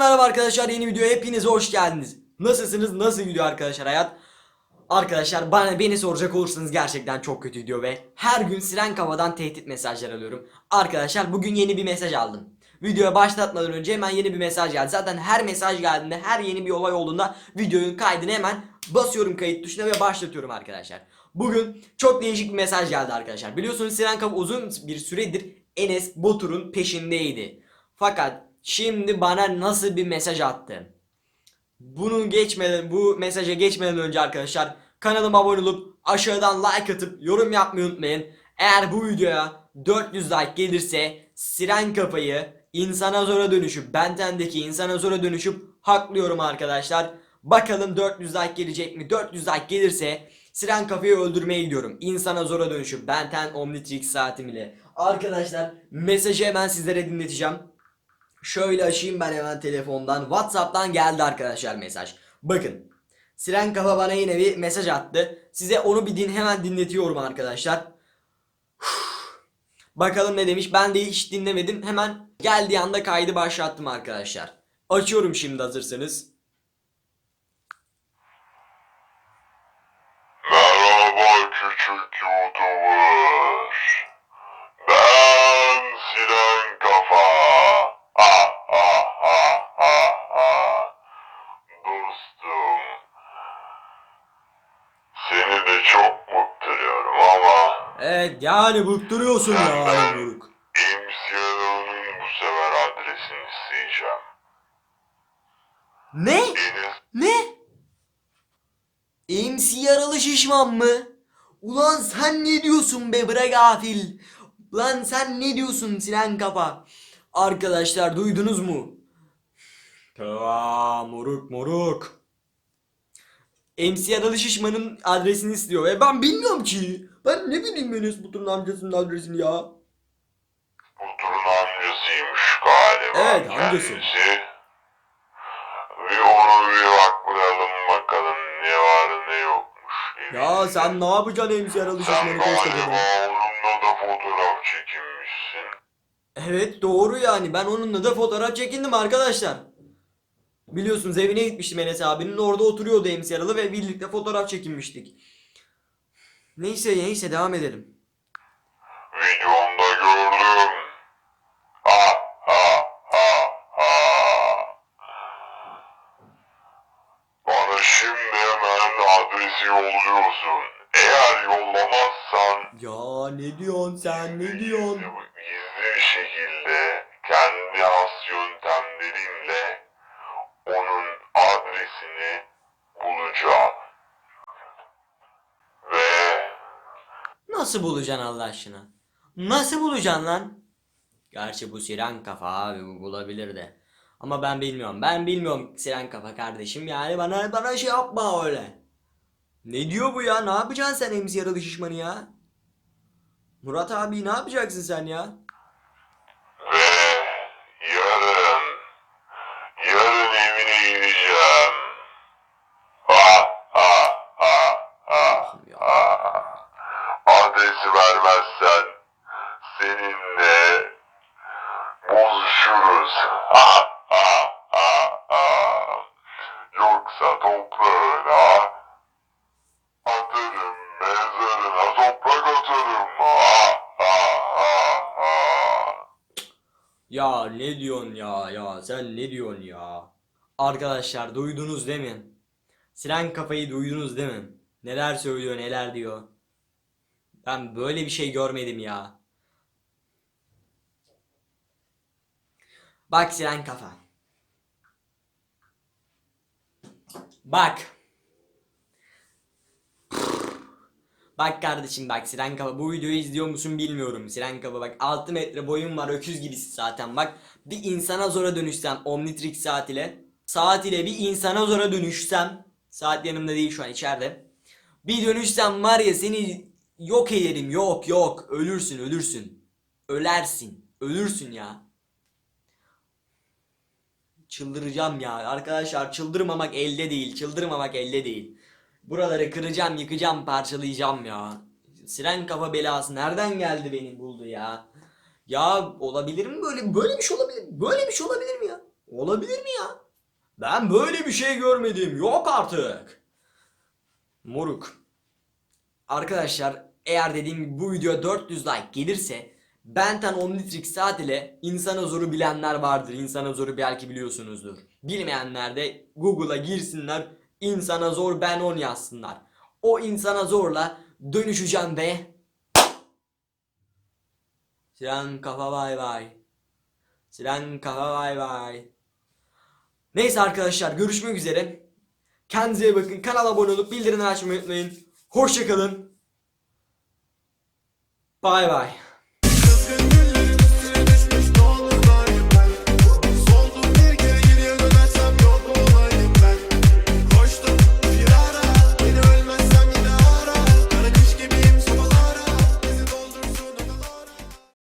merhaba arkadaşlar yeni videoya hepiniz hoş geldiniz. Nasılsınız? Nasıl gidiyor arkadaşlar hayat? Arkadaşlar bana beni soracak olursanız gerçekten çok kötü gidiyor ve her gün siren kafadan tehdit mesajlar alıyorum. Arkadaşlar bugün yeni bir mesaj aldım. Videoya başlatmadan önce hemen yeni bir mesaj geldi. Zaten her mesaj geldiğinde, her yeni bir olay olduğunda videonun kaydını hemen basıyorum kayıt tuşuna ve başlatıyorum arkadaşlar. Bugün çok değişik bir mesaj geldi arkadaşlar. Biliyorsunuz Siren Kafa uzun bir süredir Enes Batur'un peşindeydi. Fakat şimdi bana nasıl bir mesaj attı? Bunu geçmeden, bu mesaja geçmeden önce arkadaşlar kanalıma abone olup aşağıdan like atıp yorum yapmayı unutmayın. Eğer bu videoya 400 like gelirse Siren kafayı insana zora dönüşüp Benten'deki insana zora dönüşüp haklıyorum arkadaşlar. Bakalım 400 like gelecek mi? 400 like gelirse Siren kafayı öldürmeye gidiyorum. İnsana zora dönüşüp Benten Omnitrix saatim ile. Arkadaşlar mesajı hemen sizlere dinleteceğim. Şöyle açayım ben hemen telefondan. Whatsapp'tan geldi arkadaşlar mesaj. Bakın. Siren Kafa bana yine bir mesaj attı. Size onu bir din hemen dinletiyorum arkadaşlar. Bakalım ne demiş. Ben de hiç dinlemedim. Hemen geldiği anda kaydı başlattım arkadaşlar. Açıyorum şimdi hazırsanız. Merhaba küçük YouTuber. Evet yani bıktırıyorsun ya Buruk. MCL'nin bu sefer adresini isteyeceğim. Ne? Ne? MC yaralı şişman mı? Ulan sen ne diyorsun be bre gafil? Ulan sen ne diyorsun siren kafa? Arkadaşlar duydunuz mu? Aa, moruk moruk. MC yaralı şişmanın adresini istiyor ve ben bilmiyorum ki. Ben ne bileyim Enes Batur'un amcasının adresini ya. bu turun amcasıymış galiba. Evet, amcası. kendisi. Bir onu bir bakmayalım bakalım ne var ne yokmuş. Ya sen ne yapacaksın MC Sen şişmanı koskocaman? galiba onunla da fotoğraf çekinmişsin. Evet doğru yani ben onunla da fotoğraf çekindim arkadaşlar. Biliyorsunuz evine gitmiştim Enes abinin orada oturuyordu MC Yaralı ve birlikte fotoğraf çekinmiştik. Neyse neyse devam edelim. Videomda gördüm. Ha ha ha ha. Bana şimdi hemen adresi yolluyorsun. Eğer yollamazsan Ya ne diyorsun sen ne diyorsun? gizli bir şekilde kendi has yöntemlerimle onun adresini bulacağım. Ve Nasıl bulacaksın Allah aşkına? Nasıl bulacaksın lan? Gerçi bu siren kafa abi bu bulabilir de. Ama ben bilmiyorum. Ben bilmiyorum siren kafa kardeşim. Yani bana bana şey yapma öyle. Ne diyor bu ya? Ne yapacaksın sen emzi yaralı şişmanı ya? Murat abi ne yapacaksın sen ya? ve yarın yarın evine gideceğim. Ha ha ha ha ha. Adresi vermezsen seninle ha. Yoksa toprağına atarım mezarına toprak atarım. Ya ne diyorsun ya ya sen ne diyorsun ya? Arkadaşlar duydunuz değil mi? Siren kafayı duydunuz değil mi? Neler söylüyor neler diyor. Ben böyle bir şey görmedim ya. Bak Siren kafa. Bak. Bak kardeşim bak Siren Kafa. Bu videoyu izliyor musun bilmiyorum. Siren Kafa bak 6 metre boyum var öküz gibisin zaten. Bak Bir insana zora dönüşsem Omnitrix saat ile Saat ile bir insana zora dönüşsem Saat yanımda değil şu an içeride. Bir dönüşsem var ya seni yok ederim. Yok yok. Ölürsün ölürsün. Ölersin. Ölürsün ya Çıldıracağım ya arkadaşlar çıldırmamak elde değil çıldırmamak elde değil Buraları kıracağım, yıkacağım, parçalayacağım ya. Siren kafa belası nereden geldi beni buldu ya? Ya olabilir mi böyle böyle bir şey olabilir? Böyle bir şey olabilir mi ya? Olabilir mi ya? Ben böyle bir şey görmedim. Yok artık. Moruk. Arkadaşlar eğer dediğim gibi bu video 400 like gelirse Benten Omnitrix saat ile insana zoru bilenler vardır. İnsana zoru belki biliyorsunuzdur. Bilmeyenler de Google'a girsinler. insana zor ben 10 yazsınlar. O insana zorla dönüşeceğim ve Siren kafa bay bay. Siren kafa bay bay. Neyse arkadaşlar görüşmek üzere. Kendinize bakın. Kanala abone olup bildirimleri açmayı unutmayın. Hoşçakalın. Bay bay.